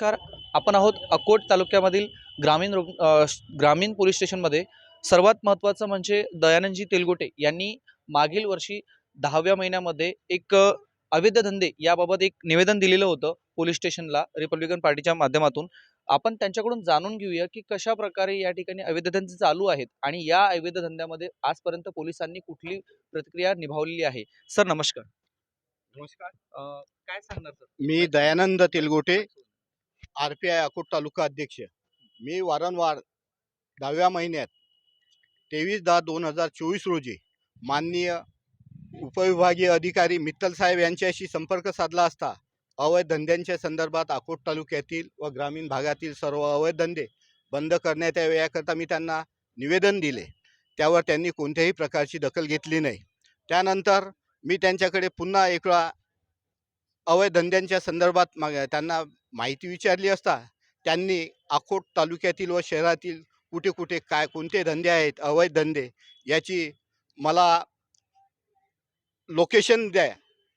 नमस्कार आपण आहोत अकोट तालुक्यामधील ग्रामीण रुग्ण ग्रामीण पोलीस स्टेशनमध्ये. सर्वात महत्त्वाचं म्हणजे दयानंदजी तेलगोटे यांनी मागील वर्षी दहाव्या महिन्यामध्ये एक अवैध धंदे याबाबत एक निवेदन दिलेलं होतं पोलीस स्टेशनला रिपब्लिकन पार्टीच्या माध्यमातून. आपण त्यांच्याकडून जाणून घेऊया की कशा प्रकारे या ठिकाणी अवैध धंदे चालू आहेत आणि या अवैध धंद्यामध्ये आजपर्यंत पोलिसांनी कुठली प्रतिक्रिया निभावलेली आहे? सर नमस्कार. नमस्कार. काय सांगणार sir? Me Dayanand Telgote R P I Akot taluka अध्यक्ष. मी वारंवार दहाव्या महिन्यात तेवीस दहा दोन हजार चोवीस रोजी माननीय उपविभागीय अधिकारी मित्तल साहेब यांच्याशी संपर्क साधला असता अवैध धंद्यांच्या संदर्भात अकोट तालुक्यातील व ग्रामीण भागातील सर्व अवैध धंदे बंद करण्यात यावे याकरता मी त्यांना निवेदन दिले. त्यावर त्यांनी कोणत्याही प्रकारची दखल घेतली नाही. त्यानंतर मी त्यांच्याकडे पुन्हा एक वेळा अवैध धंद्यांच्या संदर्भात माग त्यांना माहिती विचारली असता त्यांनी अकोट तालुक्यातील व शहरातील कुठे कुठे काय कोणते धंदे आहेत अवैध धंदे याची मला लोकेशन द्या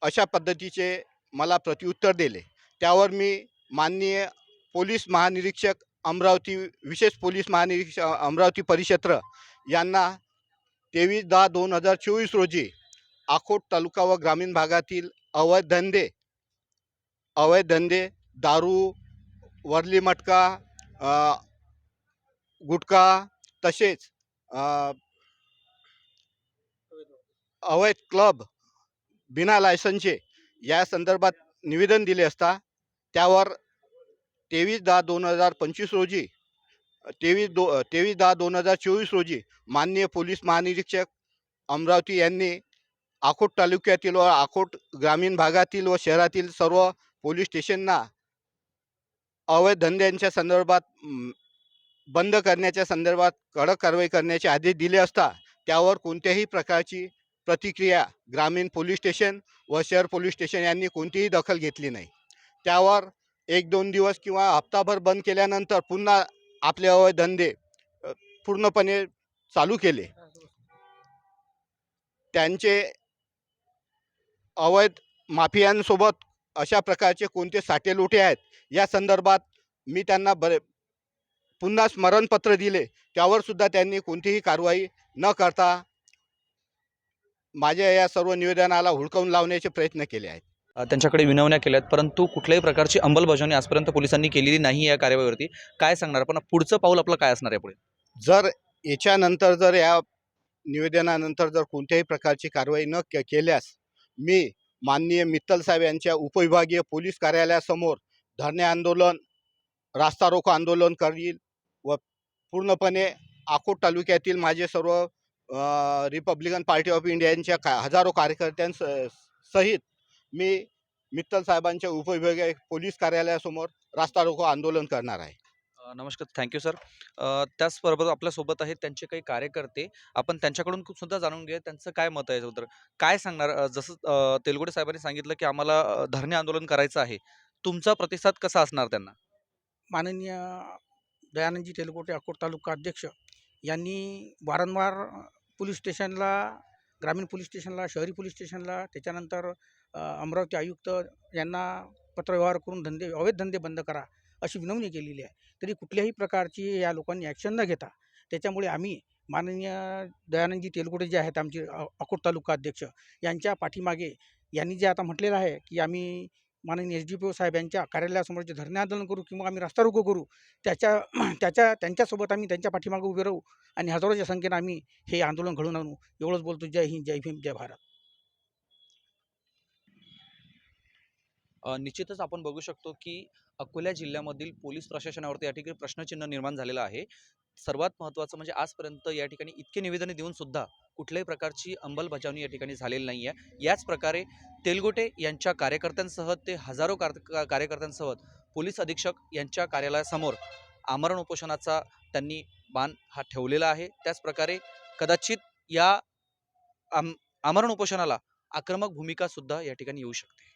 अशा पद्धतीचे मला प्रत्युत्तर दिले. त्यावर मी माननीय पोलीस महानिरीक्षक अमरावती विशेष पोलीस महानिरीक्षक अमरावती परिक्षेत्र यांना तेवीस दहा दोन हजार चोवीस रोजी अकोट तालुका व ग्रामीण भागातील अवैध धंदे अवैध धंदे दारू वरली मटका गुटखा तसेच अवैध क्लब बिना लायसनचे या संदर्भात निवेदन दिले असता त्यावर तेवीस दहा दोन हजार पंचवीस रोजी तेवीस दो तेवीस दहा दोन हजार चोवीस रोजी माननीय पोलीस महानिरीक्षक अमरावती यांनी अकोट तालुक्यातील व अकोट ग्रामीण भागातील व शहरातील सर्व पोलीस स्टेशनना अवैध धंद्यांच्या संदर्भात बंद करण्याच्या संदर्भात कडक कारवाई करण्याचे आदेश दिले असता त्यावर कोणत्याही प्रकारची प्रतिक्रिया ग्रामीण पोलीस स्टेशन व शहर पोलीस स्टेशन यांनी कोणतीही दखल घेतली नाही. त्यावर एक दोन दिवस किंवा हप्ताभर बंद केल्यानंतर पुन्हा आपले अवैध धंदे पूर्णपणे चालू केले. त्यांचे अवैध माफियांसोबत अशा प्रकारचे कोणते साठे लोटे आहेत या संदर्भात मी त्यांना बरे पुन्हा स्मरणपत्र दिले. त्यावर सुद्धा त्यांनी कोणतीही कारवाई न करता माझ्या या सर्व निवेदनाला हुडकावून लावण्याचे प्रयत्न केले आहेत. त्यांच्याकडे विनवण्या केल्यात परंतु कुठल्याही प्रकारची अंमलबजावणी आजपर्यंत पोलिसांनी केलेली नाही या कार्यवाहीवरती काय सांगणार? पण पुढचं पाऊल आपलं काय असणार आहे पुढे जर याच्यानंतर जर या निवेदनानंतर जर कोणत्याही प्रकारची कारवाई न केल्यास मी माननीय मित्तल साहेब यांच्या उपविभागीय पोलीस कार्यालयासमोर धरणे आंदोलन रास्ता रोको आंदोलन करील व पूर्णपणे अकोट तालुक्यातील माझे सर्व रिपब्लिकन पार्टी ऑफ इंडियाच्या का हजारो कार्यकर्त्यांस सहित मी मित्तल साहेबांच्या उपविभागीय पोलीस कार्यालयासमोर रास्ता रोको आंदोलन करणार आहे. नमस्कार थँक्यू सर. त्याचबरोबर आपल्यासोबत आहेत त्यांचे काही कार्यकर्ते. आपण त्यांच्याकडून खूप सुद्धा जाणून घेऊ त्यांचं काय मत आहे याच्याबद्दल. काय सांगणार जसं तेलगुडे साहेबांनी सांगितलं की आम्हाला धरणे आंदोलन करायचं आहे. तुमचा प्रतिसाद कसा असणार त्यांना? माननीय दयानंदजी तेलगोटे अकोट तालुका अध्यक्ष यांनी वारंवार पोलीस स्टेशनला ग्रामीण पोलीस स्टेशनला शहरी पोलीस स्टेशनला त्याच्यानंतर अमरावती आयुक्त यांना पत्रव्यवहार करून धंदे अवैध धंदे बंद करा. अशी विनवणी केलेली आहे. तरी कुठल्याही प्रकारची या लोकांनी ॲक्शन न घेता त्याच्यामुळे आम्ही माननीय दयानंदजी तेलगोटे जे आहेत आमचे अकोट तालुका अध्यक्ष यांच्या पाठीमागे यांनी जे आता म्हटलेलं आहे की आम्ही माननीय एस डी पी ओ साहेब यांच्या कार्यालयासमोर जे धरणे आंदोलन करू किंवा आम्ही रस्ता रोको करू त्याच्या त्याच्या त्यांच्यासोबत आम्ही त्यांच्या पाठीमागे उभे राहू आणि हजारोच्या संख्येनं आम्ही हे आंदोलन घडून आणू. एवढंच बोलतो. जय हिंद जय भीम जय भारत. निश्चितच आपण बघू शकतो की अकोला जिल्ह्यामधील पोलीस प्रशासनावरती या ठिकाणी प्रश्नचिन्ह निर्माण झालेलं आहे. सर्वात महत्त्वाचं म्हणजे आजपर्यंत या ठिकाणी इतके निवेदने देऊन सुद्धा कुठल्याही प्रकारची अंमलबजावणी या ठिकाणी झालेली नाही आहे. याच प्रकारे तेलगोटे यांच्या कार्यकर्त्यांसह ते हजारो कार का- कार्यकर्त्यांसह पोलीस अधीक्षक यांच्या कार्यालयासमोर आमरण उपोषणाचा त्यांनी बाण हा ठेवलेला आहे. त्याचप्रकारे कदाचित या आम आमरण उपोषणाला आक्रमक भूमिकासुद्धा या ठिकाणी येऊ शकते.